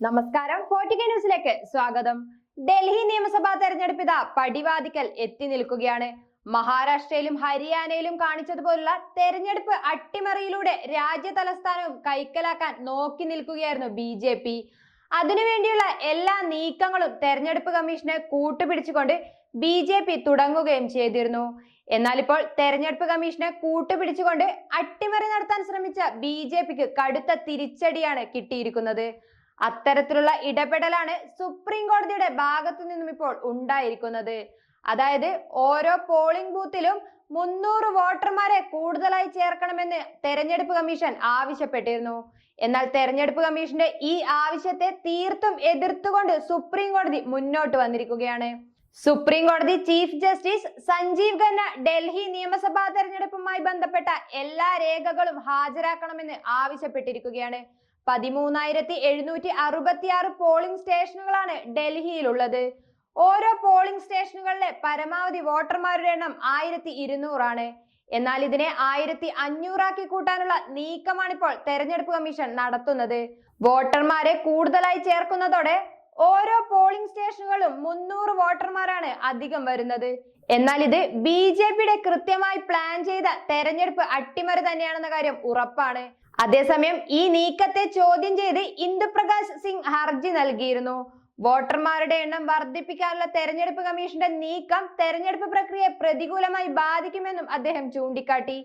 നമസ്കാരം. ഫോർട്ടിക ന്യൂസിലേക്ക് സ്വാഗതം. ഡൽഹി നിയമസഭാ തെരഞ്ഞെടുപ്പ് ഇതാ പടിവാതിക്കൽ എത്തി നിൽക്കുകയാണ്. മഹാരാഷ്ട്രയിലും ഹരിയാനയിലും കാണിച്ചതുപോലുള്ള തെരഞ്ഞെടുപ്പ് അട്ടിമറിയിലൂടെ രാജ്യ തലസ്ഥാനവും കൈക്കലാക്കാൻ നോക്കി നിൽക്കുകയായിരുന്നു ബി ജെ പി. അതിനുവേണ്ടിയുള്ള എല്ലാ നീക്കങ്ങളും തെരഞ്ഞെടുപ്പ് കമ്മീഷനെ കൂട്ടുപിടിച്ചുകൊണ്ട് ബി ജെ പി തുടങ്ങുകയും ചെയ്തിരുന്നു. എന്നാൽ ഇപ്പോൾ തെരഞ്ഞെടുപ്പ് കമ്മീഷനെ കൂട്ടുപിടിച്ചുകൊണ്ട് അട്ടിമറി നടത്താൻ ശ്രമിച്ച ബി ജെ പിക്ക് കടുത്ത തിരിച്ചടിയാണ് കിട്ടിയിരിക്കുന്നത്. അത്തരത്തിലുള്ള ഇടപെടലാണ് സുപ്രീം കോടതിയുടെ ഭാഗത്തു നിന്നും ഇപ്പോൾ ഉണ്ടായിരിക്കുന്നത്. അതായത് ഓരോ പോളിംഗ് ബൂത്തിലും മുന്നൂറ് വോട്ടർമാരെ കൂടുതലായി ചേർക്കണമെന്ന് തെരഞ്ഞെടുപ്പ് കമ്മീഷൻ ആവശ്യപ്പെട്ടിരുന്നു. എന്നാൽ തെരഞ്ഞെടുപ്പ് കമ്മീഷന്റെ ഈ ആവശ്യത്തെ തീർത്തും എതിർത്തുകൊണ്ട് സുപ്രീം കോടതി മുന്നോട്ട് വന്നിരിക്കുകയാണ്. സുപ്രീം കോടതി ചീഫ് ജസ്റ്റിസ് സഞ്ജീവ് ഖന്ന ഡൽഹി നിയമസഭാ തെരഞ്ഞെടുപ്പുമായി ബന്ധപ്പെട്ട എല്ലാ രേഖകളും ഹാജരാക്കണമെന്ന് ആവശ്യപ്പെട്ടിരിക്കുകയാണ്. പതിമൂന്നായിരത്തി എഴുന്നൂറ്റി അറുപത്തിയാറ് പോളിംഗ് സ്റ്റേഷനുകളാണ് ഡൽഹിയിലുള്ളത്. ഓരോ പോളിംഗ് സ്റ്റേഷനുകളിലെ പരമാവധി വോട്ടർമാരുടെ എണ്ണം ആയിരത്തി ഇരുന്നൂറാണ് എന്നാൽ ഇതിനെ ആയിരത്തി അഞ്ഞൂറാക്കി കൂട്ടാനുള്ള നീക്കമാണ് ഇപ്പോൾ തെരഞ്ഞെടുപ്പ് കമ്മീഷൻ നടത്തുന്നത്. വോട്ടർമാരെ കൂടുതലായി ചേർക്കുന്നതോടെ ഓരോ പോളിംഗ് സ്റ്റേഷനുകളും മുന്നൂറ് വോട്ടർമാരാണ് അധികം വരുന്നത്. എന്നാൽ ഇത് ബി ജെ പിയുടെ കൃത്യമായി പ്ലാൻ ചെയ്ത തെരഞ്ഞെടുപ്പ് അട്ടിമറി തന്നെയാണെന്ന കാര്യം ഉറപ്പാണ്. അതേസമയം ഈ നീക്കത്തെ ചോദ്യം ചെയ്ത് ഇന്ദുപ്രകാശ് സിംഗ് ഹർജി നൽകിയിരുന്നു. വോട്ടർമാരുടെ എണ്ണം വർദ്ധിപ്പിക്കാനുള്ള തെരഞ്ഞെടുപ്പ് കമ്മീഷന്റെ നീക്കം തെരഞ്ഞെടുപ്പ് പ്രക്രിയയെ പ്രതികൂലമായി ബാധിക്കുമെന്നും അദ്ദേഹം ചൂണ്ടിക്കാട്ടി.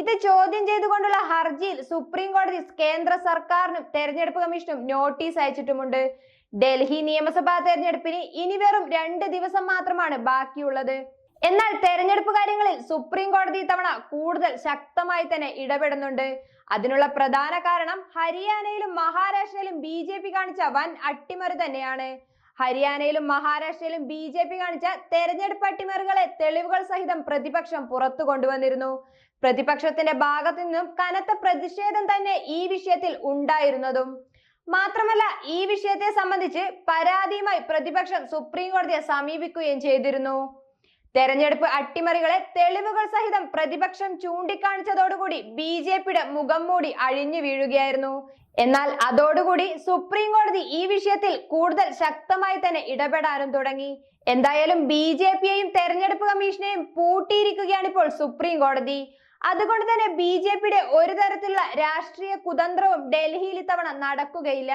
ഇത് ചോദ്യം ചെയ്തുകൊണ്ടുള്ള ഹർജിയിൽ സുപ്രീം കോടതി കേന്ദ്ര സർക്കാരിനും തെരഞ്ഞെടുപ്പ് കമ്മീഷനും നോട്ടീസ് അയച്ചിട്ടുമുണ്ട്. ഡൽഹി നിയമസഭാ തെരഞ്ഞെടുപ്പിന് ഇനി വെറും രണ്ട് ദിവസം മാത്രമാണ് ബാക്കിയുള്ളത്. എന്നാൽ തെരഞ്ഞെടുപ്പ് കാര്യങ്ങളിൽ സുപ്രീം കോടതി ഇത്തവണ കൂടുതൽ ശക്തമായി തന്നെ ഇടപെടുന്നുണ്ട്. അതിനുള്ള പ്രധാന കാരണം ഹരിയാനയിലും മഹാരാഷ്ട്രയിലും ബി കാണിച്ച വൻ അട്ടിമറി തന്നെയാണ്. ഹരിയാനയിലും മഹാരാഷ്ട്രയിലും ബി ജെ പി കാണിച്ച തെരഞ്ഞെടുപ്പ് അട്ടിമറികളെ തെളിവുകൾ സഹിതം പ്രതിപക്ഷം പുറത്തു കൊണ്ടുവന്നിരുന്നു. പ്രതിപക്ഷത്തിന്റെ ഭാഗത്തു നിന്നും കനത്ത പ്രതിഷേധം തന്നെ ഈ വിഷയത്തിൽ ഉണ്ടായിരുന്നതും. മാത്രമല്ല ഈ വിഷയത്തെ സംബന്ധിച്ച് പരാതിയുമായി പ്രതിപക്ഷം സുപ്രീം കോടതിയെ സമീപിക്കുകയും ചെയ്തിരുന്നു. തെരഞ്ഞെടുപ്പ് അട്ടിമറികളെ തെളിവുകൾ സഹിതം പ്രതിപക്ഷം ചൂണ്ടിക്കാണിച്ചതോടുകൂടി ബി ജെ പിയുടെ മുഖം മൂടി അഴിഞ്ഞു വീഴുകയായിരുന്നു. എന്നാൽ അതോടുകൂടി സുപ്രീം കോടതി ഈ വിഷയത്തിൽ കൂടുതൽ ശക്തമായി തന്നെ ഇടപെടാനും തുടങ്ങി. എന്തായാലും ബി ജെ പിയെയും തെരഞ്ഞെടുപ്പ് കമ്മീഷനെയും പൂട്ടിയിരിക്കുകയാണ് ഇപ്പോൾ സുപ്രീം കോടതി. അതുകൊണ്ട് തന്നെ ബി ജെ പിയുടെ ഒരു തരത്തിലുള്ള രാഷ്ട്രീയ കുതന്ത്രവും ഡൽഹിയിൽ ഇത്തവണ നടക്കുകയില്ല.